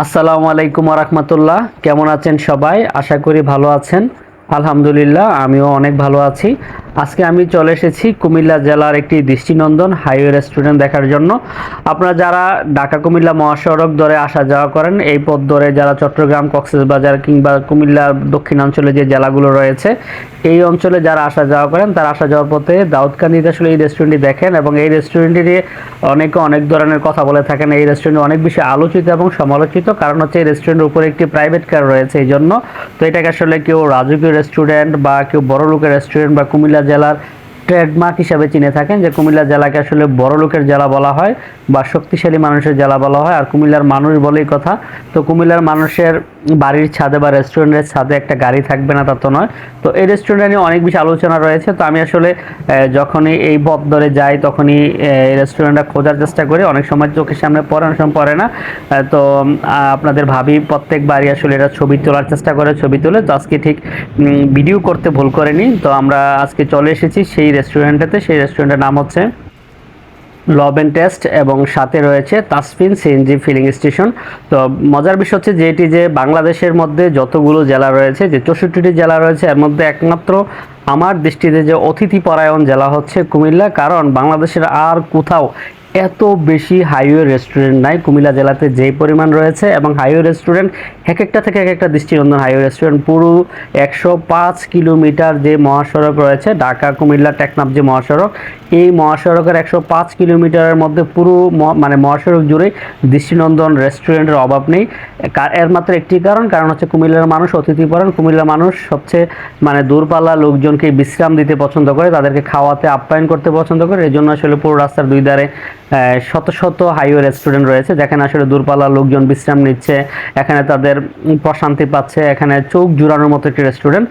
আসসালামু আলাইকুম রহমতুল্লাহ। কেমন আছেন সবাই? আশা করি ভালো আছেন। আলহামদুলিল্লাহ, আমিও অনেক ভালো আছি। আজকে আমি চলে এসেছি কুমিল্লা জেলার একটি দৃষ্টিনন্দন হাইওয়ে রেস্টুরেন্ট দেখার জন্য। আপনারা যারা ঢাকা কুমিল্লা মহাসড়ক ধরে আসা যাওয়া করেন, এই পথ ধরে যারা চট্টগ্রাম, কক্সবাজার কিংবা কুমিল্লা দক্ষিণাঞ্চলে যে জেলাগুলো রয়েছে এই অঞ্চলে যারা আসা যাওয়া করেন, তারা আসা যাওয়ার পথে দাউদকান্দিতে আসলে এই রেস্টুরেন্টটি দেখেন এবং এই রেস্টুরেন্টটি অনেকে অনেক ধরনের কথা বলে থাকেন। এই রেস্টুরেন্ট অনেক বেশি আলোচিত এবং সমালোচিত। কারণ হচ্ছে এই রেস্টুরেন্টের উপরে একটি প্রাইভেট কার রয়েছে এই জন্য তো এটাকে আসলে কেউ রাজকীয় রেস্টুরেন্ট বা কেউ বড় লোকের রেস্টুরেন্ট বা কুমিল্লা জেলার ট্রেডমার্ক হিসাবে চিনে থাকেন, যে কুমিল্লা জেলাকে আসলে বড় লোকের জেলা বলা হয় বা শক্তিশালী মানুষের জেলা বলা হয়। আর কুমিল্লার মানুষ বলেই কথা। তো কুমিল্লার মানুষের বাড়ির ছাদে বা রেস্টুরেন্টের ছাদে একটা গাড়ি থাকবে না, তা তো নয়। তো এই রেস্টুরেন্টে নিয়ে অনেক বেশি আলোচনা রয়েছে। তো আমি আসলে যখনই এই ধরে যাই, তখনই এই রেস্টুরেন্টটা খোঁজার চেষ্টা করি। অনেক সময় চোখের সামনে পড়ে, অনেক সময় পড়ে না। তো আপনাদের ভাবি প্রত্যেকবারই আসলে এটা ছবি তোলার চেষ্টা করে, ছবি তুলে। তো আজকে ঠিক ভিডিও করতে ভুল করেনি। তো আমরা আজকে চলে এসেছি সেই রেস্টুরেন্টটাতে, সেই রেস্টুরেন্টের নাম হচ্ছে লব অ্যান্ড টেস্ট এবং সাথে রয়েছে তাসফিন সিএনজি ফিলিং স্টেশন। তো মজার বিষয় হচ্ছে যে এটি যে বাংলাদেশের মধ্যে যতগুলো জেলা রয়েছে, যে চৌষট্টিটি জেলা রয়েছে, এর মধ্যে একমাত্র আমার দৃষ্টিতে যে অতিথি পরায়ণ জেলা হচ্ছে কুমিল্লা, কারণ বাংলাদেশের আর কোথাও এত বেশি হাইওয়ে রেস্টুরেন্ট নাই। কুমিল্লা জেলাতে যেই পরিমাণ রয়েছে এবং হাইওয়ে রেস্টুরেন্ট, এক একটা থেকে এক একটা দৃষ্টিনন্দন হাইওয়ে রেস্টুরেন্ট। পুরো একশো পাঁচ কিলোমিটার যে মহাসড়ক রয়েছে, ঢাকা, কুমিল্লা, টেকনাফ যে মহাসড়ক, এই মহাসড়কের একশো পাঁচ কিলোমিটারের মধ্যে পুরো মানে মহাসড়ক জুড়ে দৃষ্টিনন্দন রেস্টুরেন্টের অভাব নেই। এর মাত্র একটি কারণ কারণ হচ্ছে কুমিল্লার মানুষ অতিথিপরায়ণ। কুমিল্লার মানুষ সবচেয়ে মানে দূরপাল্লা লোকজনকে বিশ্রাম দিতে পছন্দ করে, তাদেরকে খাওয়াতে আপ্যায়ন করতে পছন্দ করে। এই জন্য আসলে পুরো রাস্তার দুই ধারে শত শত হাইওয়ে রেস্টুরেন্ট রয়েছে, যেখানে আসলে দূরপাল্লা লোকজন বিশ্রাম নিচ্ছে, এখানে তাদের প্রশান্তি পাচ্ছে, এখানে চোখ জুড়ানোর মতো একটি রেস্টুরেন্ট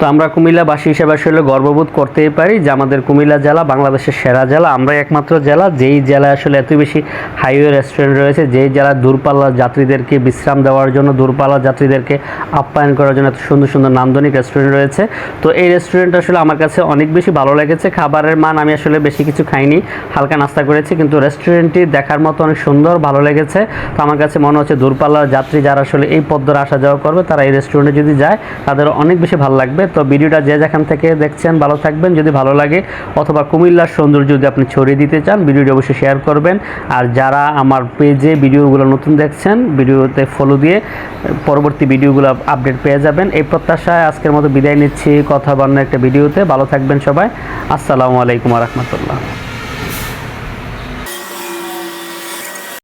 তো আমরা কুমিল্লাবাসী হিসেবে আসলে গর্ববোধ করতেই পারি যে আমাদের কুমিল্লা জেলা বাংলাদেশের সেরা জেলা। আমরা একমাত্র জেলা, যেই জেলায় আসলে এত বেশি হাইওয়ে রেস্টুরেন্ট রয়েছে, যেই জেলার দূরপাল্লার যাত্রীদেরকে বিশ্রাম দেওয়ার জন্য, দূরপাল্লার যাত্রীদেরকে আপ্যায়ন করার জন্য এত সুন্দর সুন্দর নান্দনিক রেস্টুরেন্ট রয়েছে। তো এই রেস্টুরেন্ট আসলে আমার কাছে অনেক বেশি ভালো লেগেছে। খাবারের মান আমি আসলে বেশি কিছু খাইনি, হালকা নাস্তা করেছি, কিন্তু রেস্টুরেন্টটি দেখার মতো অনেক সুন্দর, ভালো লেগেছে। তো আমার কাছে মনে হচ্ছে দূরপাল্লার যাত্রী যারা আসলে এই পথ ধরে আসা যাওয়া করবে, তারা এই রেস্টুরেন্টে যদি যায়, তাদের অনেক বেশি ভালো লাগবে। তো ভিডিওটা যে যেখান থেকে দেখছেন, ভালো থাকবেন। যদি ভালো লাগে, অথবা কুমিল্লার সৌন্দর্য যদি আপনি ছড়িয়ে দিতে চান, ভিডিওটি অবশ্যই শেয়ার করবেন। আর যারা আমার পেজে ভিডিওগুলো নতুন দেখছেন, ভিডিওতে ফলো দিয়ে পরবর্তী ভিডিওগুলো আপডেট পেয়ে যাবেন। এই প্রত্যাশায় আজকের মতো বিদায় নিচ্ছি। কথা বান্য একটা ভিডিওতে। ভালো থাকবেন সবাই। আসসালামু আলাইকুম রহমতুল্লাহ।